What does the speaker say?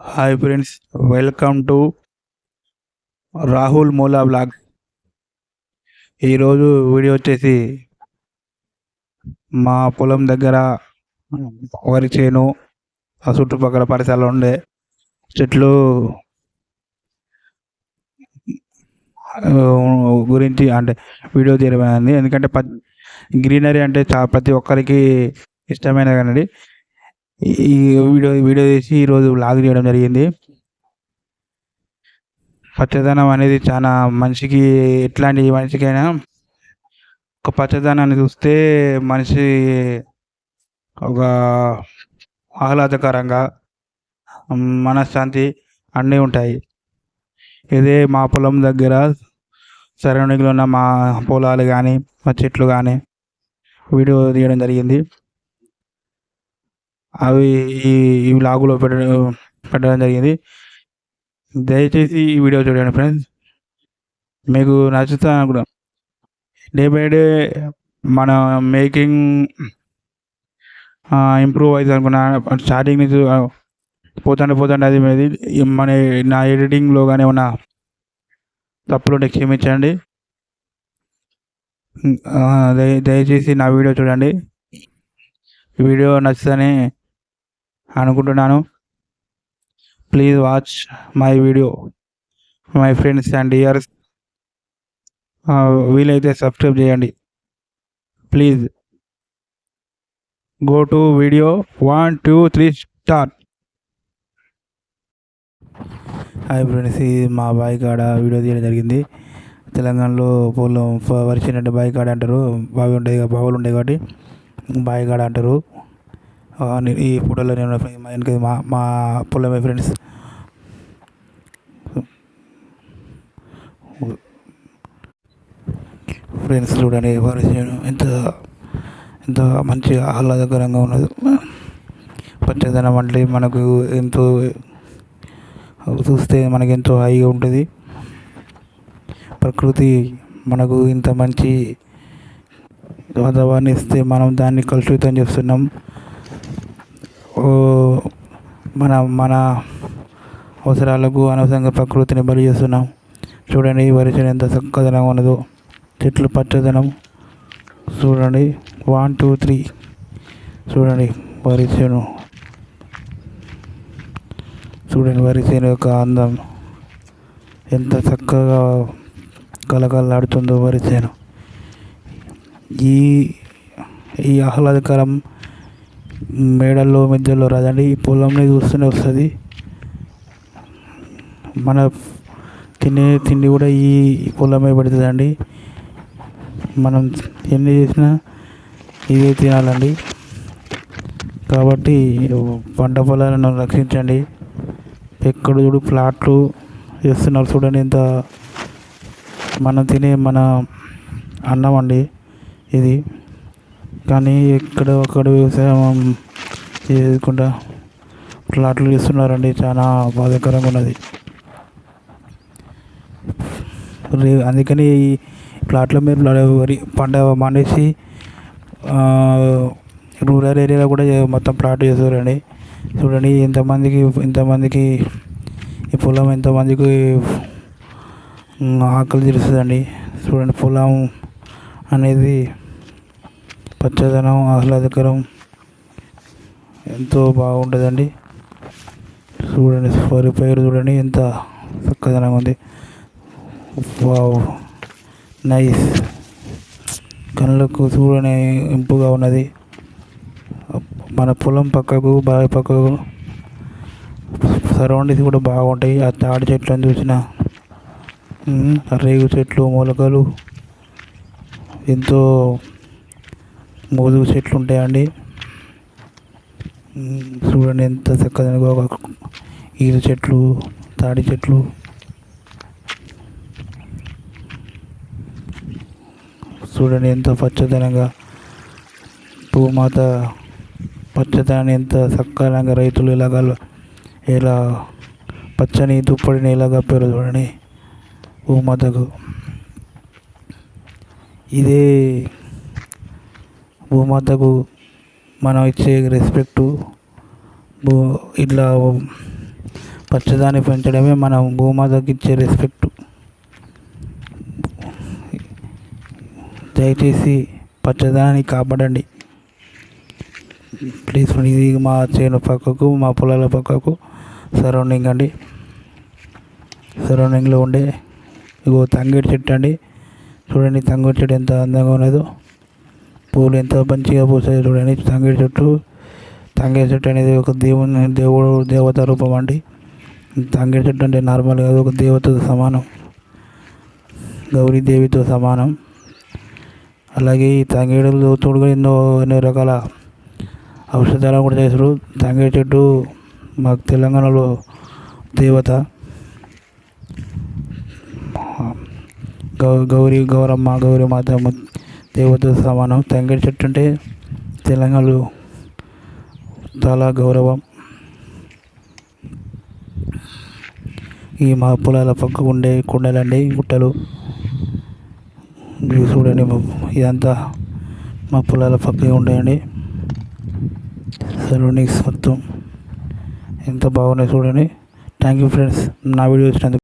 Hi friends welcome to Rahul Moola blog ఈరోజు video వచ్చేసి మా పొలం దగ్గర వరి చేను ఆ చుట్టుపక్కల పరిసరాలు ఉండే చెట్లు గురించి అంటే వీడియో తీయడం ఎందుకంటే ప గ్రీనరీ అంటే చా ప్రతి ఒక్కరికి ఇష్టమైన కానీ ఈ వీడియో వీడియో తీసి ఈరోజు లాగ్ చేయడం జరిగింది. పచ్చదనం అనేది చాలా మనిషికి ఎట్లాంటి మనిషికైనా ఒక పచ్చదనాన్ని చూస్తే మనిషి ఒక ఆహ్లాదకరంగా మనశ్శాంతి అన్నీ ఉంటాయి. ఇదే మా పొలం దగ్గర సరౌండింగ్లో ఉన్న మా పొలాలు కానీ మా చెట్లు కానీ వీడియో తీయడం జరిగింది. అవి ఈ ఈ వ్లాగులో పెట్టడం పెట్టడం జరిగింది. దయచేసి ఈ వీడియో చూడండి ఫ్రెండ్స్ మీకు నచ్చుతా కూడా డే బై డే మన మేకింగ్ ఇంప్రూవ్ అవుతుంది అనుకున్నా. స్టార్టింగ్ నుంచి పోతుండే పోతుండే అది మీది. మన నా ఎడిటింగ్లో కానీ ఏమన్నా తప్పులు ఉంటే క్షమించండి దయచేసి నా వీడియో చూడండి. వీడియో నచ్చితేనే అనుకుంటున్నాను. Please watch my video my friends and years వీలైతే సబ్స్క్రైబ్ చేయండి. Please go to video one two three star hi friends ఇది మా బాయ్ కాడ వీడియో తీయడం జరిగింది. తెలంగాణలో పొలం వరిచినట్టు బాయ్ కాడ అంటారు. బావి ఉంటాయి బావులు ఉంటాయి కాబట్టి బాయ్ కాడ అంటారు. ఈ ఫోటోలో నేను మా వెనక మా మా పొలమే ఫ్రెండ్స్ ఫ్రెండ్స్ చూడండి వరి ఎంత ఎంత మంచిగా ఆహ్లాదకరంగా ఉన్నది. పచ్చదనం అంటే మనకు ఎంతో చూస్తే మనకి ఎంతో హాయిగా ఉంటుంది. ప్రకృతి మనకు ఇంత మంచి వాతావరణం ఇస్తే మనం దాన్ని కలుషితం చేస్తున్నాం. మన మన అవసరాలకు అనవసరంగా ప్రకృతిని బలి చేస్తున్నాం. చూడండి ఈ ఎంత చక్కదనం ఉన్నదో. చెట్లు పచ్చదనం. చూడండి వన్ టూ త్రీ చూడండి వరిచేను. చూడండి వరిసేను యొక్క అందం. ఎంత చక్కగా కలకలాడుతుందో వరిసేను ఈ ఈ ఆహ్లాదకరం మేడల్లో మధ్యలో రాదండి. ఈ పొలంని చూస్తూనే వస్తుంది. మన తినే తిండి కూడా ఈ పొలమే పెడుతుందండి. మనం ఎన్ని చేసినా ఇదే తినాలండి. కాబట్టి పంట పొలాలను రక్షించండి. ఎక్కడ చూడు ప్లాట్లు చేస్తున్నారు చూడండి ఇంత మనం తినే మన అన్నం అండి ఇది. కానీ ఇక్కడ ఒకడు వ్యవసాయం చేయకుండా ప్లాట్లు చేస్తున్నారండి చాలా బాధాకరంగా ఉన్నది. అందుకని ఈ ప్లాట్ల మీద వరి పంట మానేసి రూరల్ ఏరియాలో కూడా మొత్తం ప్లాట్ చేస్తారండి చూడండి ఎంతమందికి ఎంతమందికి ఈ పొలం ఎంతమందికి ఆకలి తీరుస్తుందండి. చూడండి పొలం అనేది పచ్చదనం ఆహ్లాదకరం ఎంతో బాగుంటుందండి. చూడండి వరి పైరు చూడండి ఎంత చక్కదనంగా ఉంది. Wow nice. కళ్ళకు చూడని ఇంపుగా ఉన్నది. మన పొలం పక్కకు బావి పక్కకు సరౌండింగ్స్ కూడా బాగుంటాయి. ఆ తాడి చెట్లను చూసిన రేగు చెట్లు మొలకలు ఎంతో మోదుగు చెట్లు ఉంటాయండి. చూడండి ఎంత చక్కగా ఒక ఈత చెట్లు తాడి చెట్లు. చూడండి ఎంత పచ్చదనంగా భూమాత పచ్చదనాన్ని ఎంత సకాలంగా రైతులు ఇలాగ ఇలా పచ్చని దుప్పటిని ఇలా కప్పారు చూడండి భూమాతకు. ఇదే భూమాతకు మనం ఇచ్చే రెస్పెక్టు భూ ఇట్లా పచ్చదాన్ని పెంచడమే మనం భూమాతకి ఇచ్చే రెస్పెక్ట్ దయచేసి పచ్చదాన్ని కాపాడండి. ప్లీజ్ ఇది మా చేను పక్కకు మా పొలాల పక్కకు సరౌండింగ్ అండి. సరౌండింగ్లో ఉండే ఇగో తంగేడు చెట్టు అండి. చూడండి తంగేడు చెట్టు ఎంత అందంగా ఉన్నదో. పూలు ఎంత మంచిగా పూసాయి చూడండి. తంగేడు చెట్టు తంగేడు చెట్టు అనేది ఒక దేవుని దేవుడు దేవత రూపం అండి. తంగేడు చెట్టు అంటే నార్మల్గా ఒక దేవతతో సమానం గౌరీదేవితో సమానం. అలాగే ఈ తంగేడులో తోడుగా ఎన్నో ఎన్నో రకాల ఔషధాలు కూడా చేస్తారు తంగేడు చెట్టు మాకు తెలంగాణలో దేవత గౌ గౌరీ గౌరమ్మ గౌరీ మాత ము- దేవత సమానం. తంగేడు చెట్టు అంటే తెలంగాణలో చాలా గౌరవం. ఈ మా పొలాల పక్కకు ఉండే కొండలండి గుట్టలు. చూడండి ఇదంతా మా పొలాల పక్కనే ఉండేయండి సరౌండింగ్స్ మొత్తం ఎంత బాగున్నాయి చూడండి. థ్యాంక్ యూ ఫ్రెండ్స్ నా వీడియో వచ్చినందుకు